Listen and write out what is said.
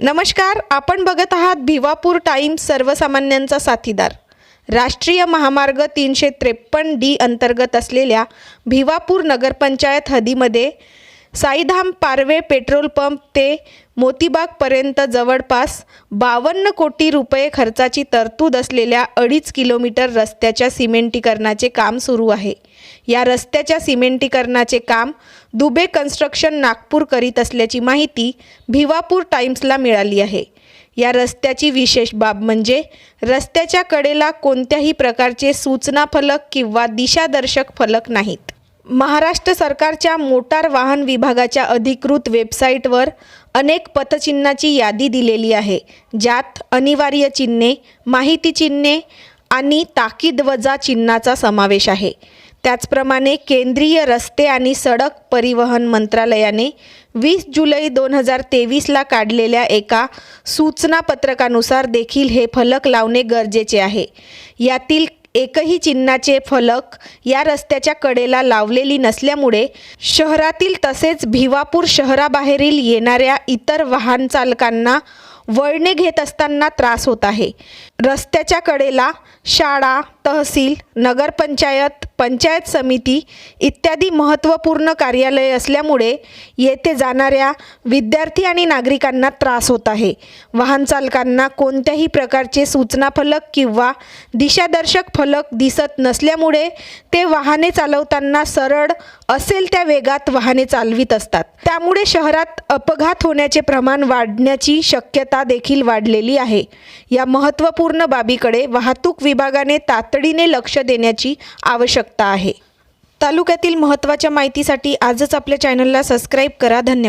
नमस्कार आपण बघत आहात भिवापूर टाइम्स सर्वसामान्यांचा साथीदार. राष्ट्रीय महामार्ग तीनशे त्रेपन्न डी अंतर्गत असलेल्या भिवापूर नगरपंचायत हदीमध्ये साईधाम पारवे पेट्रोल पंप ते मोतीबागपर्यंत जवळपास बावन्न कोटी रुपये खर्चाची तरतूद असलेल्या अडीच किलोमीटर रस्त्याच्या सिमेंटीकरणाचे काम सुरू आहे. या रस्त्याच्या सिमेंटीकरणाचे काम दुबे कन्स्ट्रक्शन नागपूर करीत असल्याची माहिती भिवापूर टाइम्सला मिळाली आहे. या रस्त्याची विशेष बाब म्हणजे रस्त्याच्या कडेला कोणत्याही प्रकारचे सूचना फलक किंवा दिशादर्शक फलक नाहीत. महाराष्ट्र सरकारच्या मोटार वाहन विभागाच्या अधिकृत वेबसाईटवर अनेक पथचिन्हाची यादी दिलेली आहे. ज्यात अनिवार्य चिन्हे माहिती चिन्हे आणि ताकीद वजा चिन्हाचा समावेश आहे. त्याचप्रमाणे केंद्रीय रस्ते आणि सडक परिवहन मंत्रालयाने वीस जुलै दोन हजार तेवीसला काढलेल्या एका सूचनापत्रकानुसार देखील हे फलक लावणे गरजेचे आहे. यातील एकही चिन्हाचे फलक या रस्त्याच्या कडेला लावलेली नसल्यामुळे शहरातील तसेच भिवापूर शहराबाहेरील येणाऱ्या इतर वाहन चालकांना वळणे घेत असताना त्रास होत आहे. रस्त्याच्या कडेला शाळा तहसील नगरपंचायत पंचायत समिती इत्यादी महत्त्वपूर्ण कार्यालय असल्यामुळे येथे जाणाऱ्या विद्यार्थी आणि नागरिकांना त्रास होत आहे. वाहन चालकांना कोणत्याही प्रकारचे सूचना फलक किंवा दिशादर्शक फलक दिसत नसल्यामुळे ते वाहने चालवताना सरळ असेल त्या वेगात वाहने चालवित असतात. त्यामुळे शहरात अपघात होण्याचे प्रमाण वाढण्याची शक्यता देखील वाढलेली आहे. या महत्त्वपूर्ण बाबीकडे वाहतूक विभागाने तातडीने लक्ष देण्याची आवश्यकता आहे. तालुक्यातील महत्त्वाच्या माहितीसाठी आजच आपल्या चॅनलला सबस्क्राईब करा. धन्यवाद.